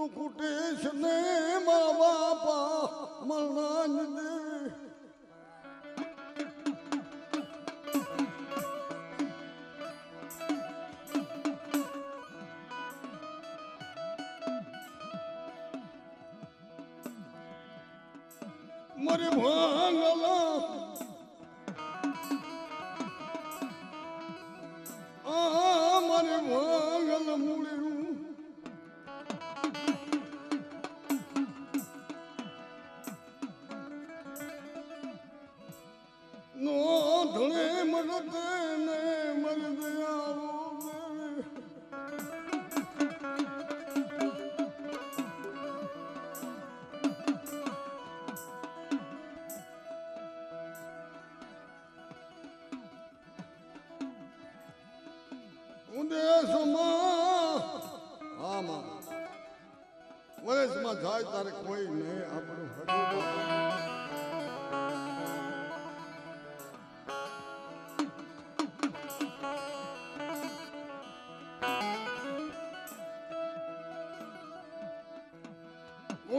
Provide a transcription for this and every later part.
તું કુટીશ ને મારા બાપા મરણાની મરતે ને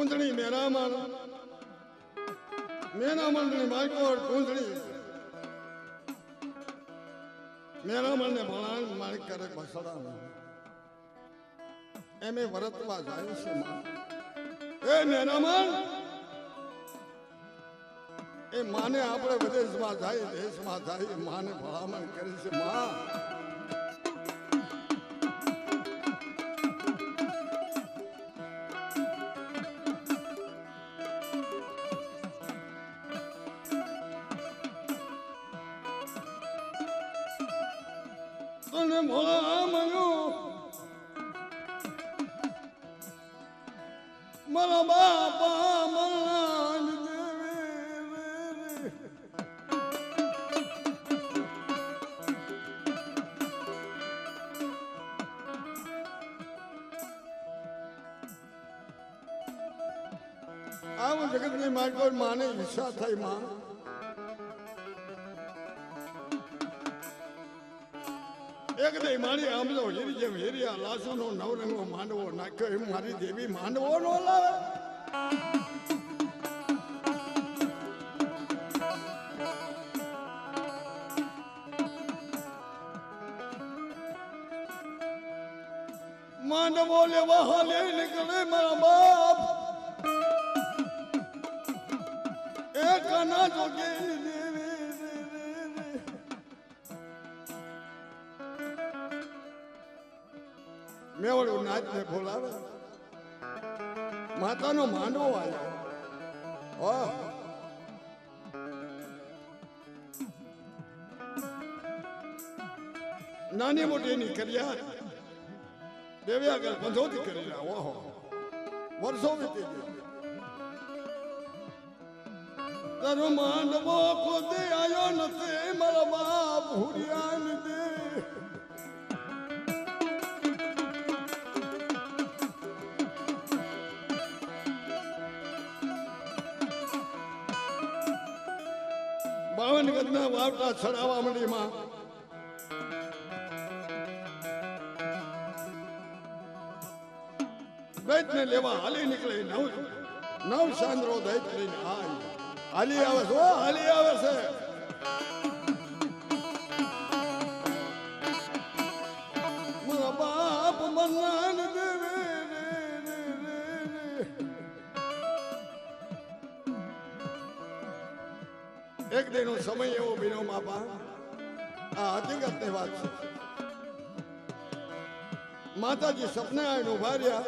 કુંદણી મેરામણ. મેરામણની માયકોડ કુંજણી મેરામણ ને ભણાણ માણિક કરે ભસડા એમે વરતવા જાય છે એ મેરામણ, એ માને આપણે વિદેશમાં જાય, દેશમાં જાય, માને ભલામણ કરી છે માં. તને ભલામણ્યું મારા બાપા મલાન આવું જગતની માર્ગો માને ઈચ્છા થઈ માં. એક દે મારી આમલો હીરી જેમ હીરિયા લાસુનો નવરંગો, માંડવો, નાખ્યો એમ મારી દેવી માંડવો નો લાવે. માંડવો લેવા હાલે નીકળે મારા બાપ. એક ના જોગે મેવડું નાચને બોલાવે. માતાનો માંડવો આવ્યો ઓહ નાની મોટી એની કર્યા. દેવ્યા આગળ બંધોતી કરી રહ્યા. ઓહો. વર્ષો વીતી ગયા માંડવો ખોદે આવ્યો નથી. મારા બાપ હુરિયાન બાવન ગજના વાવટા છડાવવા મંડીમાં. દૈતને દૈત લેવા હાલી નીકળે નવ નવ સાંદ્રો દૈત લઈને હાલ આવે છે હાલી આવે છે. એક સમય એવો બીનો બાપા આ. હકીકતની વાત છે. માતાજી સપને આવીને ઊભા રહ્યા.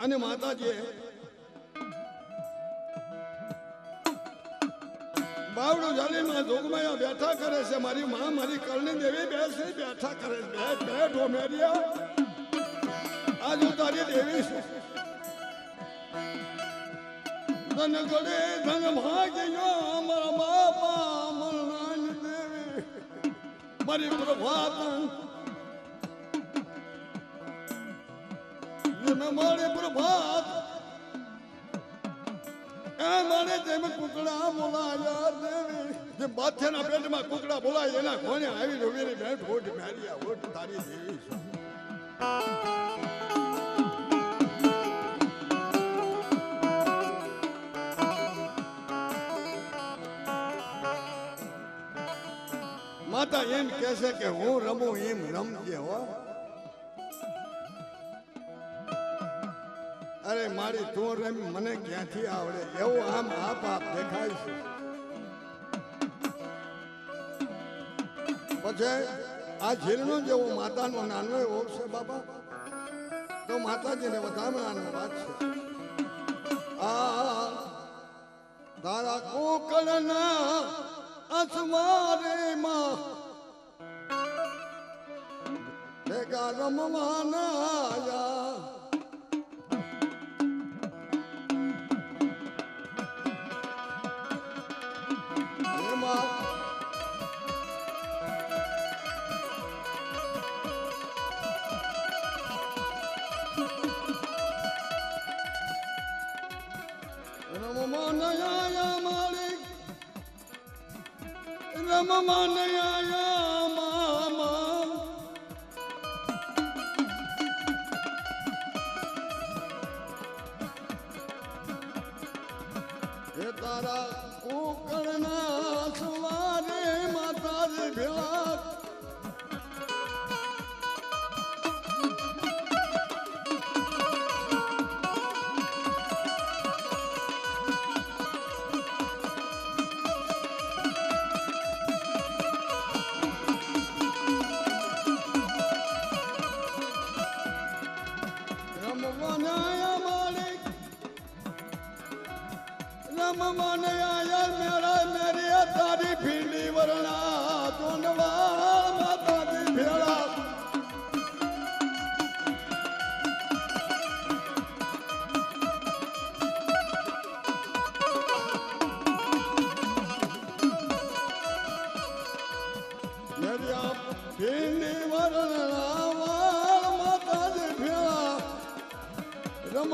અને માતાજીએ બાવડું જાલીમાં જોગમાયા બેઠા કરે છે. મારી માં મારી કરણી દેવી બેસે બેઠા કરે છે. બે બે ઢોમેરિયા. આજ ઉતારી તારી દેવી છું. ધન ગળે ધન ભાગ્યો મારા બાપા મરણાની દેવી. મારી પ્રભાત મારી પ્રભાત એ મારે દેવી. જે બાથેના પેટમાં કુકડા બોલાય, એના કોને આવી જોવી બેઠ ઓઠ મેરિયા ઓઠ તારી દેવી માતા એમ છે કે હું રમું એમ રમજે હો. અરે મારી તું રમ, મને ક્યાંથી આવડે? એવું આમ આપ આપ દેખાય છે. પછી આ ઝીલનો જેવું માતાનો નાનો એવો છે બાબા તો માતાજીને વધામણાની વાત છે. આ તારા કોકળના અસવારેમાં ભેગા રમવાના રમવાના માલિક રમવાન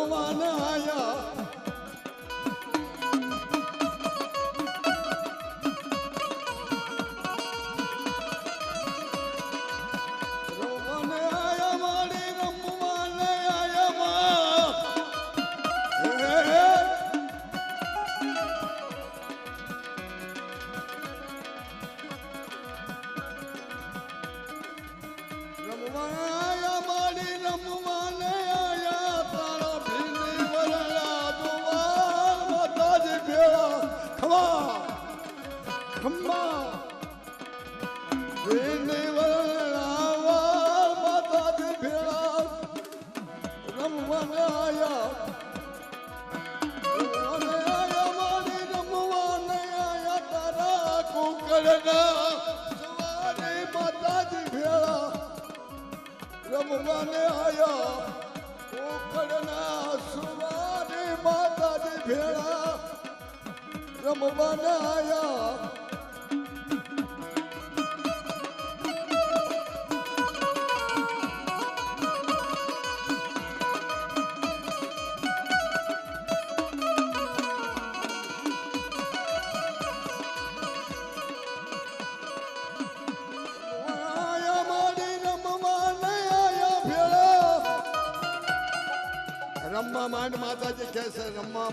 રમવાના આયા ખમા ભીની વરલા વાર માતાજી ભેળા રમવાને આયા માતાજી ભેળા રમવાને આયા કોકડના સુવારે માતાજી ભેળા રમવાને આયા.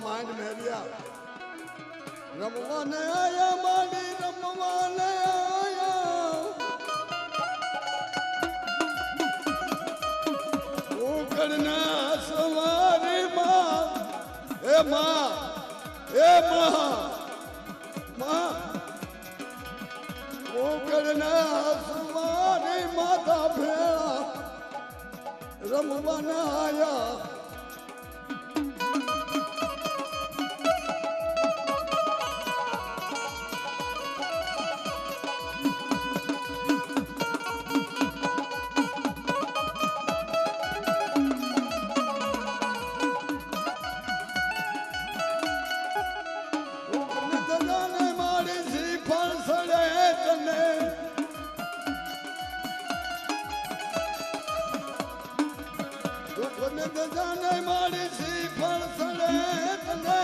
માંડ મેરિયા રમવાને આયા મારી રમવાને આયા. ઉકળના સવારે માં હે માં હે માં માં માતા ભેળા રમવાના આયા. ગજાને મારી સી ફળ સડે તને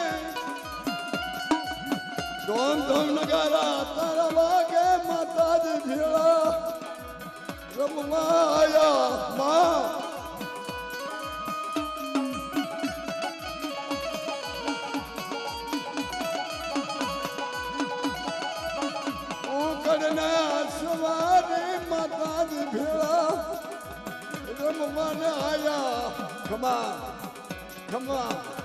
ધોમ ધોમ નગારા તારા વાગે માતાજી ભેળા. રમવાને આયા come on, come on.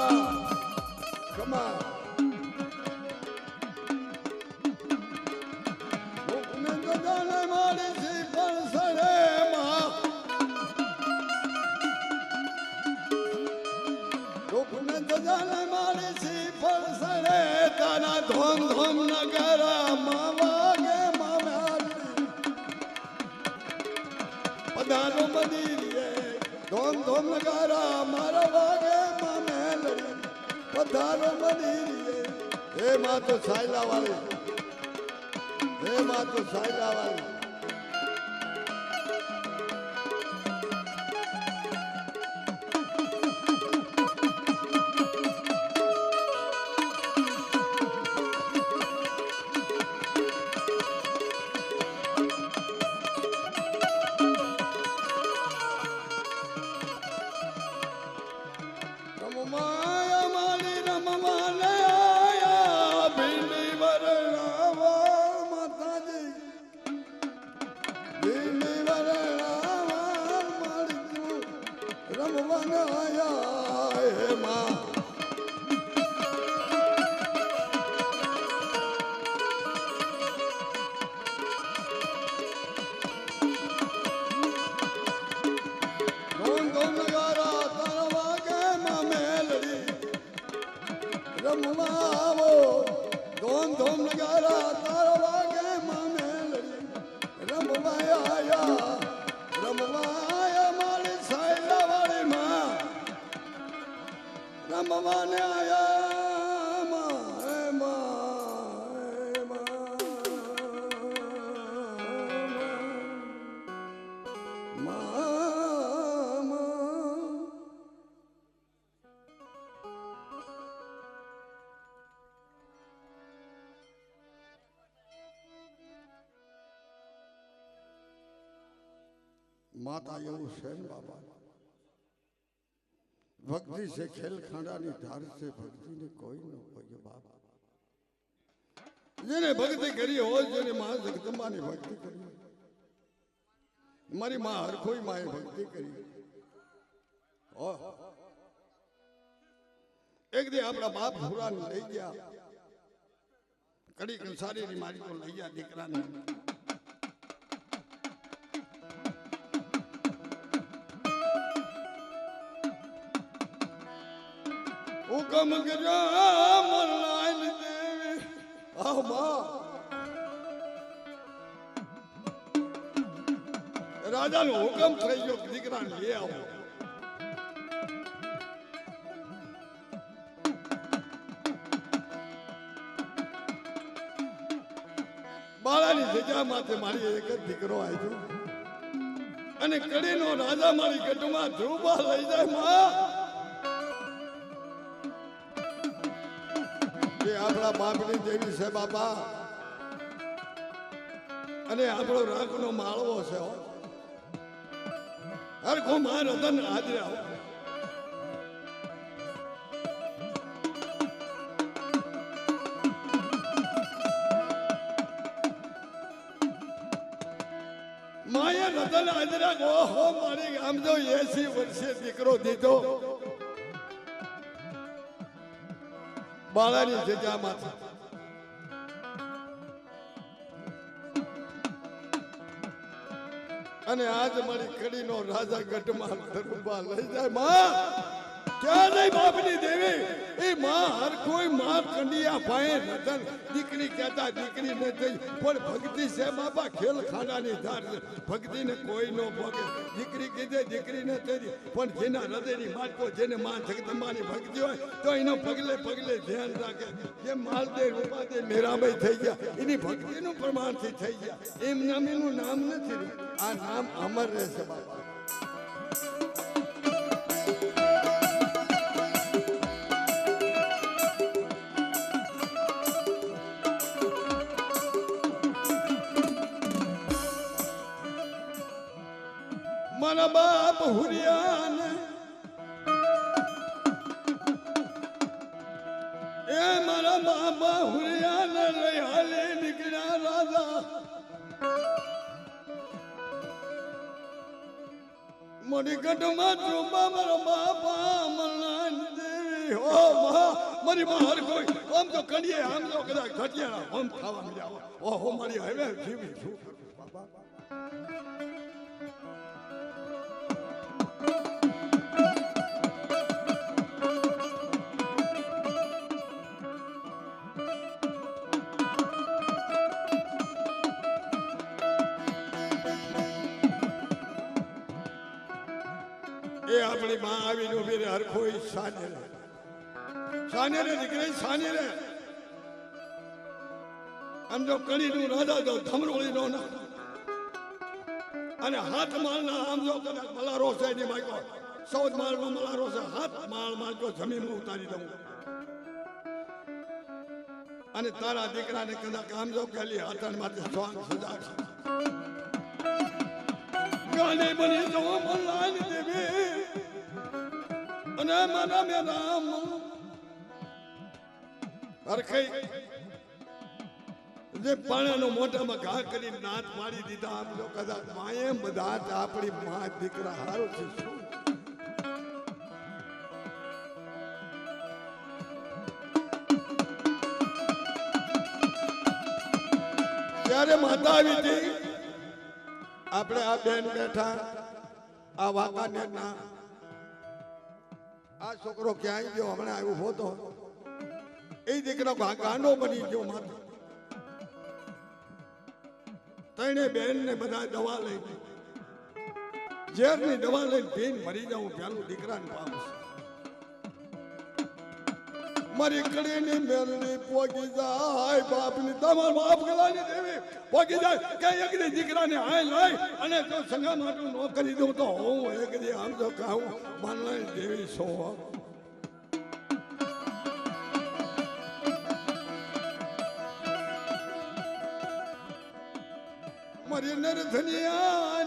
Baba. તો સાયલા વાળી હે માં તો સાયલા વાળી માતા એવું છે ને બાબા? ભક્તિ છે ખેલખાંડાની ધાર છે, ભક્તિને કોઈ ન કોઈ બાબા જેને ભક્તિ કરી હોય, જેને મા જગદંબાની ભક્તિ કરી મારી માં હરખોઈ માએ ભક્તિ કરી એક દી આપણા બાપ ભૂરા લઈ ગયા. કડી કંસારી મારી તો લઈ ગયા દીકરાને. રામ રામ લાલ દેવ. આહ બા રાજાનો હુકમ થઈ ગયો દીકરા લઈ આવો. બાળાની જગ્યા માથે મારી એક જ દીકરો આવ્યો અને કડીનો રાજા મારી ગઢમાં ધ્રુવા લઈ જાય, માં. બાપની દેવી છે, બાપા. અને આપણો રાખનો માળવો છે માયા રતન હાજરા ઓહો, મારી આમ જો એસી વર્ષે દીકરો દીધો. બાળાની જગ્યામાંથી અને આજ મારી કડીનો રાજા ગઢમાં ધરુબા લઈ જાય માં. પણ ભક્તિ છે બાપા ખેલ જેના હૃદયની માટકો જેને માં જગદંબાની ભક્તિ હોય, તો એનો પગલે પગલે ધ્યાન રાખે. જે માલદે રૂપાદે મેરાબાઈ થઈ ગયા, એની ભક્તિનું પ્રમાણથી થઈ ગયા. એમ નામ એનું નામ નથી આ નામ અમર રહેશે બાપા. મારી ગઢમાં ચોબા મારા બાપા દેવી હો મા મારી માં હર કોઈ. આમ તો કડીએ, આમ તો કદાચ ઘટિયાળા આમ ખાવા મળ્યા ઓહો, મારી હવે જીવી છું. બાબા આપણી માં આવીને ઊભી રે હરખોઈ સાને રે સાને રે નીકળે સાને રે આમ જો કડીનું રાજા, જો ધમરોળી નો ના અને હાથ માળના આમ જો કદાચ મલારો છે એની માયકો. સૌદ નો મલારો છે, હાથ માળમાં જો જમીનમાં ઉતારી દઉં. અને તારા દીકરાને કદાચ આમ જો ખાલી હાથણ માટે સ્વામ સુધાર ગાને બની તો મલાન દેવી. અને મારા મે રામ હરખઈ જે પાણાનો મોઢામાં ઘા કરી નાત મારી દીધા, આમ જો કદાચ માએ બધા આપણી મા દીકરા હારો છે. ત્યારે માતા આવી હતી, આપણે આ બેન બેઠા, આ વાવાને ના આ છોકરો ક્યાંય ગયો? હમણાં આવ્યો હોતો. એ દીકરો ગાંડો બની ગયો માથે. તણે બેન ને બધા દવા લઈ ઝેરની દવા લઈને પીને મરી જાઉં પેલું દીકરાને પામશે મારી કડીની મેલડી પોગી જાય, બાપની તમાર માફ ગલાની દેવી પોગી જાય. કે એકની દીકરાને હાય લઈ અને જો સંગા માટું નો દઉં તો હું એક આમ તો કહું માનલાઈ દેવી સો મારી નરધનિયા